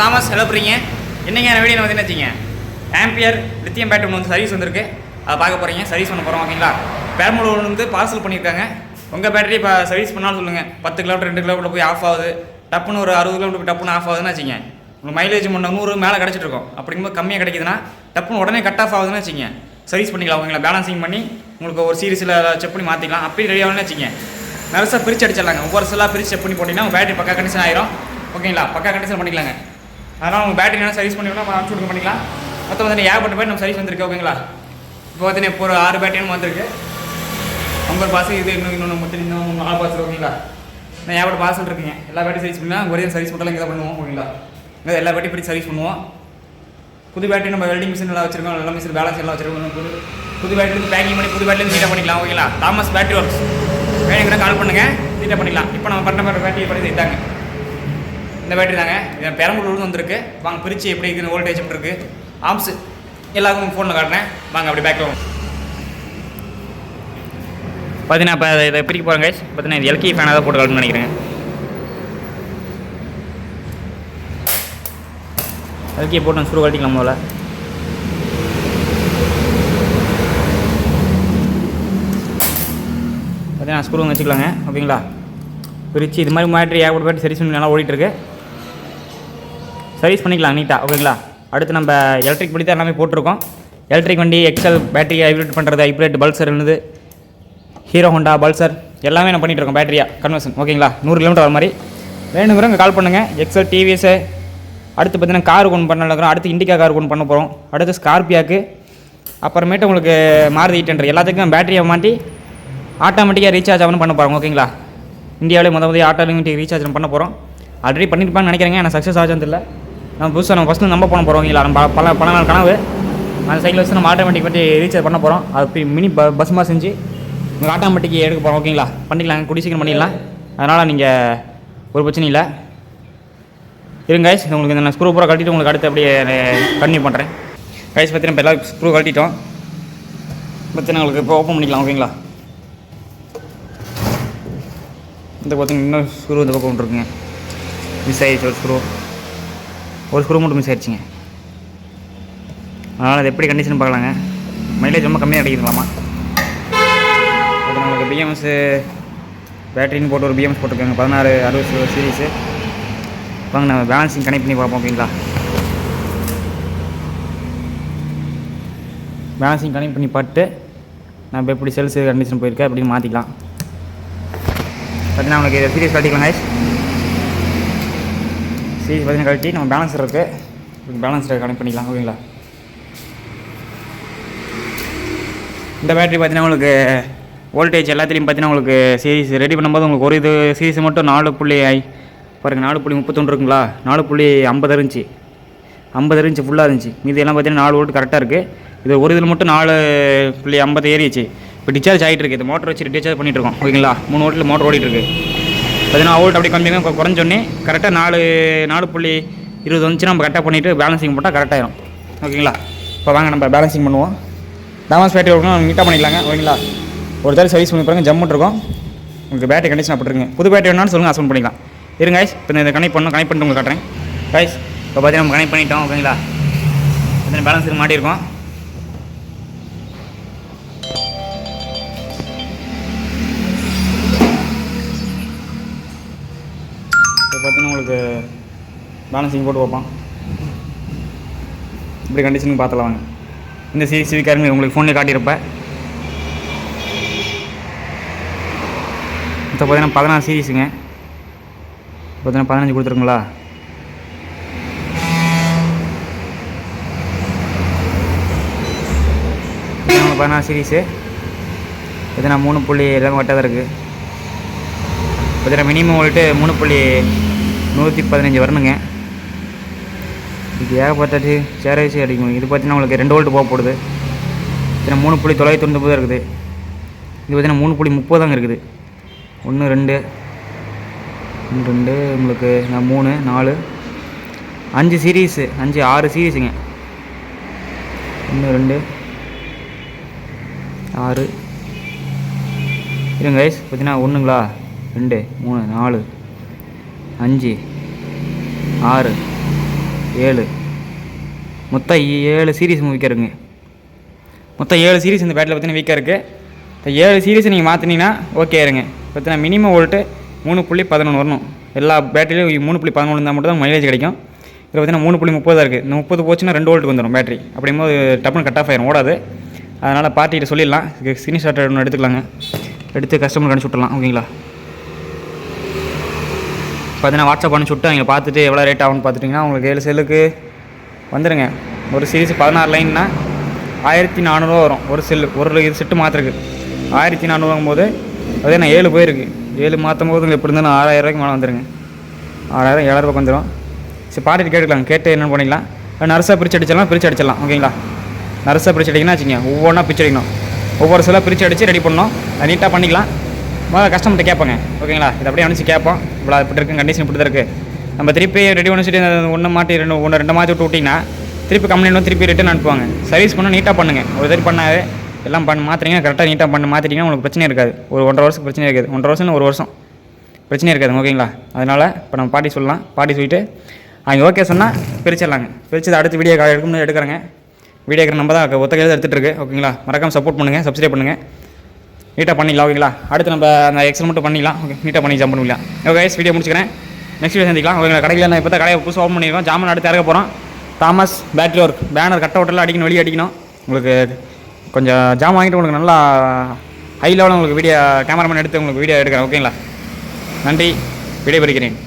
Thomas Thomas எழுப்புறீங்க என்னங்க video வந்து வச்சிங்க ஆம்பியர் லித்தியம் பேட்டரி ஒன்று வந்து சர்வீஸ் வந்திருக்கு. அதை பார்க்க போகிறீங்க சர்வீஸ் பண்ண போகிறோம் ஓகேங்களா? பெரம்பலூர் வந்து பார்சல் பண்ணியிருக்காங்க. உங்கள் பேட்டரி இப்போ சர்வீஸ் பண்ணாலும் சொல்லுங்கள் பத்து கிலோமீட்டர் ரெண்டு கிலோமீட்டர் போய் ஆஃப் ஆகுது. டப்புன்னு ஒரு அறுபது கிலோமீட்டர் டப்புன்னு ஆஃப் ஆகுதுன்னு வச்சுங்க. உங்களுக்கு மைலேஜ் முன்ன நூறு மேலே கிடச்சிட்டு இருக்கும். அப்படிங்கும்போது கம்மியாக கிடைக்குதுன்னா டப்புன்னு உடனே கட் ஆஃப் ஆகுதுன்னு வச்சுங்க. சர்வீஸ் பண்ணிக்கலாம் உங்களை பேலன்சிங் பண்ணி உங்களுக்கு ஒரு சீரிஸில் செக் பண்ணி மாற்றிக்கலாம் அப்படி ரெடி ஆகணும்னு வச்சுங்க. நெருசாக பிரித்து அடிச்சிடலாங்க. ஒவ்வொரு செல்லாக பிரித்து செக் பண்ணி போட்டிங்கன்னா உங்கள் பேட்டரி பக்கா கண்டிஷன் ஆயிரும். ஓகேங்களா? பக்கா கண்டிஷன் பண்ணிக்கலாங்க. அதனால் உங்கள் பேட்டரி என்ன சர்வீஸ் பண்ணி நம்ம அனுப்பிச்சு கொடுக்க பண்ணிக்கலாம் மொத்தம் வந்து ஏகப்பட்ட பேர் நம்ம சர்வீஸ் வந்திருக்கு ஓகேங்களா இப்போ பார்த்தீங்கன்னா இப்போ ஒரு ஆறு பேட்டரியும் வந்திருக்கு. ஐம்பது பாஸ் இது இன்னும் இன்னொன்று மொத்தம் இன்னும் நாலு பாஸ் ஓகேங்களா நான் ஏகப்பட்ட பாசல் இருக்குங்க. எல்லா பேட்டரி சர்வீஸ் பண்ணலாம் ஒரே சர்வீஸ் பண்ணலாம் இங்கே தான் பண்ணுவோம் ஓகேங்களா இங்கே எல்லா பேட்டரி பிடிச்சி சர்வீஸ் பண்ணுவோம். புது பேட்டரி நம்ம வெல்டிங் மிஷின் எல்லாம் வச்சிருக்கோம். எல்லா மிஷின் பேலன்ஸ் எல்லாம் வச்சிருக்கோம். புது புது பேட்டரி பேக்கிங் பண்ணி புது பேட்டரி நீட்டாக பண்ணிக்கலாம் ஓகேங்களா தாமஸ் பேட்டரி ஒர்க்ஸ் வேணுங்கிற கால் பண்ணுங்கள் நீட்டாக பண்ணிக்கலாம். இப்போ நம்ம பண்ண மாதிரி பேட்டரி பண்ணி இதாங்க இந்த பேட்டரி தாங்க. இது பெரம்பலூர்லேருந்து வந்திருக்கு. வாங்க பிரித்து எப்படி இருக்குது வோல்டேஜ் எப்படி இருக்குது ஆம்ஸ் எல்லாருக்கும் ஃபோனில் காட்டுறேன். வாங்க அப்படி பேக்கில் பார்த்தீங்கன்னா இப்போ இதை பிரிக்க போகிறேன் கைஸ் பார்த்தீங்கன்னா இது எல்கி ஃபேனாக தான் போட்டு கலன்னு நினைக்கிறேன் எல்கி போட்டு ஸ்க்ரூ கட்டிக்கலாம் முதல்ல. பார்த்தீங்கன்னா ஸ்க்ரூ வச்சுக்கலாங்க. ஓகேங்களா? பிரித்து இது மாதிரி மாற்றி ஏகப்பட்ட பேட்டரி சரி பண்ணி நல்லா ஓடிட்டுருக்கு சர்வீஸ் பண்ணிக்கலாம் நீட்டாக ஓகேங்களா அடுத்து நம்ம எலக்ட்ரிக் படி தான் எல்லாமே போட்டிருக்கோம். எலக்ட்ரிக் வண்டி எக்ஸல் பேட்டரி ஹைப்ரிட் பண்ணுறது ஹைப்ரிட் பல்சர் இருந்தது ஹீரோ ஹோண்டா பல்சர் எல்லாமே நம்ம பண்ணிகிட்டு இருக்கோம் பேட்டரியா கன்வர்ஷன் ஓகேங்களா நூறு கிலோமீட்டர் வர மாதிரி. வேணுங்கிறவங்க கால் பண்ணுங்கள் எக்ஸல் டிவிஎஸ்ஸு அடுத்து பார்த்தீங்கன்னா கார் கொண்டு பண்ண இருக்கிறோம் அடுத்து இண்டிகா கார் கொண்டு பண்ண போகிறோம் அடுத்து ஸ்கார்பியாக்கு அப்புறமேட்டு உங்களுக்கு மாருதி எயிட் எல்லாத்துக்கும் பேட்டரியை மாட்டி ஆட்டோமேட்டிக்காக ரீசார்ஜ் ஆகணும் பண்ண போகிறோம் ஓகேங்களா இந்தியாவிலே முத முதல் ஆட்டோமேட்டிக் ரீசார்ஜ் பண்ண போகிறோம் ஆல்ரெடி பண்ணியிருப்பான்னு நினைக்கிறேங்க. ஆனால் சக்ஸஸ் ஆச்சுன்னு தெரியல. நம்ம புதுசாக நம்ம ஃபஸ்ட்டு நம்ப பண்ண போகிறோம் இல்லை நம்ம பல பல நாள் கனவு. அந்த சைக்கிள் வச்சு நம்ம ஆட்டோமேட்டிக் பற்றி ரீசார்ஜ் பண்ண போகிறோம் அது மினி ப பஸ் மாதிரி செஞ்சு உங்களுக்கு ஆட்டோமேட்டிக் எடுக்க போகிறோம் ஓகேங்களா பண்ணிக்கலாம். குடி சீக்கிரம் பண்ணிடலாம். அதனால் நீங்கள் ஒரு பிரச்சனையும் இல்லை. இருங்க கைஸ் உங்களுக்கு இந்த ஸ்க்ரூ பூரா கட்டிட்டு உங்களுக்கு அடுத்து அப்படியே கண்டினியூ பண்ணுறேன் கைஸ் பற்றி நம்ம எல்லாம் ஸ்க்ரூ கட்டிட்டோம் பற்றி உங்களுக்கு இப்போ ஓப்பன் பண்ணிக்கலாம். ஓகேங்களா இந்த பார்த்தீங்கன்னா இன்னும் ஸ்க்ரூ இந்த பக்கம் இருக்குங்க. மிஸ் ஆகிடுச்சு ஒரு ஸ்க்ரூ ஒரு ஸ்க்ரூ மட்டும் மிஸ் ஆயிடுச்சிங்க. அதனால் அது எப்படி கண்டிஷன் பார்க்கலாங்க. மைலேஜ் ரொம்ப கம்மியாக கிடைக்குதுங்களாமா. அது நம்மளுக்கு பிஎம்எஸ் பேட்டரின்னு போட்டு ஒரு பிஎம்எஸ் போட்டிருக்காங்க. பதினாறு அறுபது சீரீஸு வாங்க நம்ம பேலன்சிங் கனெக்ட் பண்ணி பார்ப்போம் ஓகேங்களா பேலன்சிங் கனெக்ட் பண்ணி பார்த்து நம்ம எப்படி செல்ஸ் கண்டிஷன் போயிருக்கேன் அப்படின்னு மாற்றிக்கலாம் பார்த்தீங்கன்னா நம்மளுக்கு சீரியஸ் காட்டிக்கலாம் கைஸ் சீரியஸ் பார்த்தீங்கன்னா கழட்டி நம்ம பேலன்ஸ் இருக்குது பேலன்ஸ் கனெக்ட் பண்ணிக்கலாம் ஓகேங்களா? இந்த பேட்டரி பார்த்தீங்கன்னா உங்களுக்கு வோல்டேஜ் எல்லாத்துலேயும் பார்த்தீங்கன்னா உங்களுக்கு சீரிஸ் ரெடி பண்ணும்போது உங்களுக்கு ஒரு இது சீரிஸ் மட்டும் நாலு புள்ளி ஐ பாருங்கள் நாலு புள்ளி முப்பத்தொன்று இருக்குங்களா? நாலு புள்ளி ஐம்பது இருந்துச்சு. ஐம்பது இருந்துச்சு ஃபுல்லாக இருந்துச்சு. மீதி எல்லாம் பார்த்தீங்கன்னா நாலு வோல்ட் கரெக்டாக இருக்குது இது ஒரு இதில் மட்டும் நாலு புள்ளி ஐம்பது ஏறிச்சு இப்போ டிஸ்சார்ஜ் ஆகிட்டு இருக்குது இந்த மோட்டர் வச்சு டிஸ்சார்ஜ் பண்ணிகிட்டு இருக்கோம் ஓகேங்களா? மூணு வோல்ட்டில் மோட்டர் ஓடிட்டு பார்த்தீங்கன்னா வோல்ட் அப்படி கம்மியாக குறைஞ்சோடனே கரெக்டாக நாலு நாலு புள்ளி இருபது வந்துச்சு நம்ம கரெக்டாக பண்ணிவிட்டு பேலன்சிங் போட்டால் கரெக்டாயிரும் ஓகேங்களா? இப்போ வாங்க நம்ம பேலன்சிங் பண்ணுவோம். டேமஸ் பேட்டரி ஓடணும் நீட்டாக பண்ணிக்கலாங்க ஓகேங்களா? ஒரு தடவை சர்வீஸ் பண்ணி பாருங்கள் ஜம்முன்னு இருக்கும் உங்களுக்கு பேட்டரி கண்டிஷன் போட்டுருங்க புது பேட்டரி வேணாலும் சொல்லுங்கள் அசன் பண்ணிக்கலாம். இருங்க கைஸ் இப்போ இந்த கனெக்ட் பண்ணணும் கனெக்ட் பண்ணிட்டு உங்களுக்கு காட்டுறேன். கைஸ் இப்போ பார்த்தீங்கன்னா நம்ம கனெக்ட் பண்ணிட்டோம் ஓகேங்களா? பேலன்ஸுக்கு பேலன்ஸ் மாட்டியிருக்கோம். பார்த்தீங்கன்னா உங்களுக்கு பேலன்சிங் போட்டு பார்ப்பான் இப்படி கண்டிஷனுக்கு பார்த்துலாம் வாங்க. இந்த சிசிவி கேரங்க உங்களுக்கு ஃபோன்லேயே காட்டியிருப்பேன். இப்போ பார்த்தீங்கன்னா பதினாறு சீரீஸுங்க பார்த்தீங்கன்னா பதினஞ்சு கொடுத்துருங்களா பதினாறு சீரீஸு பார்த்தீங்கன்னா மூணு புள்ளி எல்லாம் வட்டாக இருக்குது பார்த்தீங்கன்னா மினிமம் வந்துட்டு மூணு புள்ளி நூற்றி பதினஞ்சு வரணுங்க. இது ஏகப்பட்டது. சேர் வயசு அடிக்கும் இது பார்த்தீங்கன்னா உங்களுக்கு ரெண்டு வோல்ட்டு போக போடுது. பார்த்தீங்கன்னா மூணு புள்ளி தொள்ளாயிரத்தி தொண்ணூறு இருக்குது. இது பார்த்தீங்கன்னா மூணு புள்ளி முப்பது தாங்க இருக்குது. ஒன்று ரெண்டு. ஒன்று ரெண்டு. உங்களுக்கு நான் மூணு நாலு. அஞ்சு சீரீஸு அஞ்சு ஆறு சீரீஸுங்க ஒன்று ரெண்டு. ஆறு. இருங்க கைஸ் பார்த்தீங்கன்னா ஒன்றுங்களா ரெண்டு மூணு நாலு. அஞ்சு ஆறு ஏழு. மொத்தம் ஏழு சீரீஸ் வீக்காக இருக்குங்க மொத்தம் ஏழு சீரீஸ் இந்த பேட்டில் பார்த்தீங்கன்னா வீக்காக இருக்குது இந்த ஏழு சீரீஸ் நீங்கள் மாற்றினீங்கன்னா ஓகே இருங்க. பார்த்தீங்கன்னா மினிமம் ஓல்ட்டு மூணு புள்ளி பதினொன்று வரணும். எல்லா பேட்டரியிலும் மூணு புள்ளி பதினொன்று இருந்தால் மட்டும் தான் மைலேஜ் கிடைக்கும். இதில் பார்த்தீங்கன்னா மூணு புள்ளி முப்பது இருக்குது இந்த முப்பது போச்சுன்னா ரெண்டு வோல்ட்டுக்கு வந்துடும் பேட்டரி அப்படிங்கும்போது டப்புன்னு கட் ஆஃப் ஆயிரும் ஓடாது. அதனால் பார்ட்டிகிட்ட சொல்லிடலாம். ஸ்க்ரீன் ஷாட் ஒன்று எடுத்துக்கலாங்க. எடுத்து கஸ்டமருக்கு அனுப்பிச்சி விட்டுலாம் ஓகேங்களா பார்த்தீங்கன்னா வாட்ஸ்அப் அனுப்பிச்சி விட்டு அவங்க பார்த்துட்டு எவ்வளோ ரேட் ஆகும்னு பார்த்துட்டிங்கன்னா உங்களுக்கு ஏழு செல்லுக்கு வந்துடுங்க ஒரு சீரிஸ் பதினாறு லைன்னா ஆயிரத்தி நானூறுரூவா வரும். ஒரு செல்லு ஒரு இது செட்டு மாத்திருக்கு. ஆயிரத்தி நானூறுவாங்கும் போது அதே நான் ஏழு போயிருக்கு. ஏழு மாற்றும் போது எப்படி இருந்தாலும் ஆறாயிரம் ரூபாய்க்கு மேலே வந்துடுங்க ஆறாயிரம் ஏழாயிரம் ரூபாய்க்கு வந்துடும் சரி பாட்டிட்டு கேட்டுக்கலாம். கேட்டு என்னென்னு பண்ணிக்கலாம் நர்ஸாக பிரித்து அடிச்சிடலாம் பிரித்து அடிச்சிடலாம். ஓகேங்களா? நர்ஸாக பிரித்து அடிக்கணும்னா வச்சுக்கோங்க. ஒவ்வொன்றா பிரித்து அடிக்கணும். ஒவ்வொரு சில பிரித்து அடித்து ரெடி பண்ணணும். நீட்டாக பண்ணிக்கலாம். முதல்ல கஸ்டமர்கிட்ட கேட்பாங்க. ஓகேங்களா இது அப்படியே அனுப்பிச்சு கேட்போம். இவ்வளோ இப்படி இருக்கு கண்டிஷன் இப்படி தான் இருக்குது நம்ம திருப்பி ரெடி பண்ணி ஒன்று மாட்டி ரெண்டு ஒன்று ரெண்டு மாற்றி விட்டு விட்டிங்கன்னா திருப்பி கம்ப்ளைண்ட் திருப்பி ரிட்டன் அனுப்புவாங்க. சர்வீஸ் பண்ண நீட்டாக பண்ணுங்கள் ஒரு தடவை பண்ணாது. எல்லாம் பண்ண மாற்றுறீங்க கரெக்டாக நீட்டாக பண்ணி மாற்றிட்டீங்கன்னா உங்களுக்கு பிரச்சனை இருக்காது. ஒரு ஒன்றரை வருஷம் பிரச்சனை இருக்காது. ஒன்றரை வருஷம் ஒரு வருஷம். பிரச்சனை இருக்காது ஓகேங்களா அதனால் இப்போ நம்ம பாட்டி சொல்லலாம். பாட்டி சொல்லிட்டு அவங்க ஓகே சொன்னால் பிரிச்சிடலாங்க. பிரித்து அடுத்து வீடியோ எடுக்கணும்னு எடுக்கிறேங்க. வீடியோ எடுக்கிற நம்ம தான் ஒத்த கையில் எடுத்துகிட்டு இருக்கு. ஓகேங்களா மறக்காமல் சப்போர்ட் பண்ணுங்கள் சப்ஸ்கிரைப் பண்ணுங்கள் நீட்டாக பண்ணிக்கலாம் ஓகேங்களா அடுத்து நம்ம அந்த எக்ஸல் மட்டும் பண்ணிக்கலாம் ஓகே நீட்டாக பண்ணி ஜம்ப் பண்ணிக்கலாம் ஓகே வீடியோ முடிச்சுக்கிறேன். நெக்ஸ்ட் வீடியோ சந்திக்கலாம். ஓகேங்களா கடையில் நான் இப்போ தான் கடையை புதுசாக ஓப்பன் பண்ணியிருக்கோம். ஜாமான் அடுத்து இறக்க போகிறோம் தாமஸ் பேட்டரி ஒர்க் பேனர் கட் அவுட்டெல்லாம் அடிக்கணும் வெளியே அடிக்கணும். உங்களுக்கு கொஞ்சம் ஜாம் வாங்கிட்டு உங்களுக்கு நல்லா ஹை லெவலில் உங்களுக்கு வீடியோ கேமராமேன் எடுத்து உங்களுக்கு வீடியோ எடுக்கிறேன். ஓகேங்களா நன்றி. விடைபெறுகிறேன்.